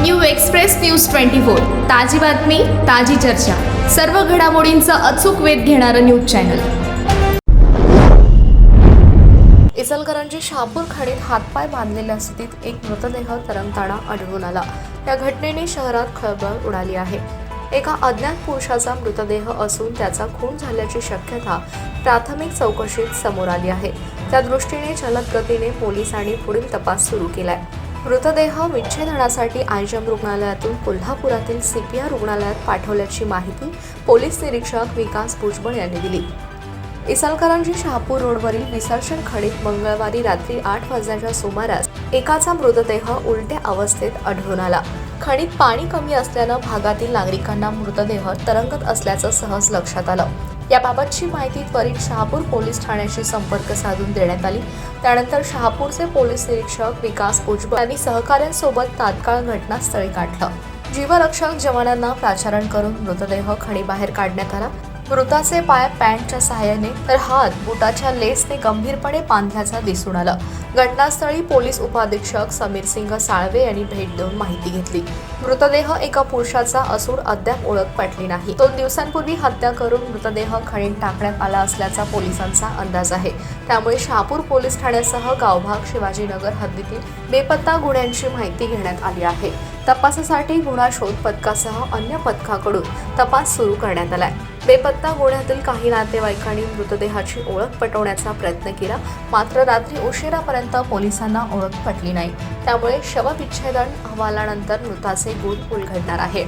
New express news twenty four. ताजी बातमी ताजी चर्चा. सर्व घडामोडींचा अचूक वेध घेणारं न्यूज चॅनल. इचलकरंजी शहापूर खाडीत हातपाय बांधलेल्या स्थितीत एक मृतदेह तरंगताना आढळून आला. या घटनेने शहरात खळबळ उडाली आहे. एका अज्ञात पुरुषाचा मृतदेह असून त्याचा खून झाल्याची शक्यता प्राथमिक चौकशीत समोर आली आहे. त्या दृष्टीने जलद गतीने पोलिसांनी पुढील तपास सुरू केलाय. मृतदेह विच्छेदनासाठी आयजम रुग्णालयातून कोल्हापुरातील सीपीआर रुग्णालयात पाठवल्याची माहिती पोलीस निरीक्षक विकास भुजबळ यांनी दिली. इसालकरांजी शहापूर रोडवरील विसर्जन खडीत मंगळवारी रात्री आठ वाजण्याच्या सुमारास एकाचा मृतदेह उलट्या अवस्थेत आढळून आला. खडीत पाणी कमी असल्यानं भागातील नागरिकांना मृतदेह तरंगत असल्याचं सहज लक्षात आलं. याबाबतची माहिती त्वरित शहापूर पोलीस ठाण्याशी संपर्क साधून देण्यात आली. त्यानंतर शहापूरचे पोलीस निरीक्षक विकास भुजबळ यांनी सहकाऱ्यांसोबत तात्काळ घटनास्थळी गाठलं. जीवरक्षक जवानांना प्राचारण करून मृतदेह खडीबाहेर काढण्यात आला. मृताचे पाय पॅन्टच्या सहाय्याने तर हात बुटाच्या लेसने गंभीरपणे बांधल्याचा दिसून आला. घटनास्थळी पोलीस उपाधीक्षक समीर सिंग साळवे यांनी भेट देऊन माहिती घेतली. मृतदेह एका पुरुषाचा असून अद्याप ओळख पटली नाही. दोन दिवसांपूर्वी हत्या करून मृतदेह खणीत टाकण्यात आला असल्याचा पोलिसांचा अंदाज आहे. त्यामुळे शहापूर पोलीस ठाण्यासह गावभाग शिवाजीनगर हद्दीतील बेपत्ता गुन्ह्यांची माहिती घेण्यात आली आहे. तपासासाठी गुन्हा शोध पथकासह अन्य पथकाकडून तपास सुरू करण्यात आलाय. बेपत्ता गुन्ह्यातील काही नातेवाईकांनी मृतदेहाची ओळख पटवण्याचा प्रयत्न केला मात्र रात्री उशिरापर्यंत पोलिसांना ओळख पटली नाही. त्यामुळे शवविच्छेदन अहवालानंतर मृताचे गुण उलगडणार आहे.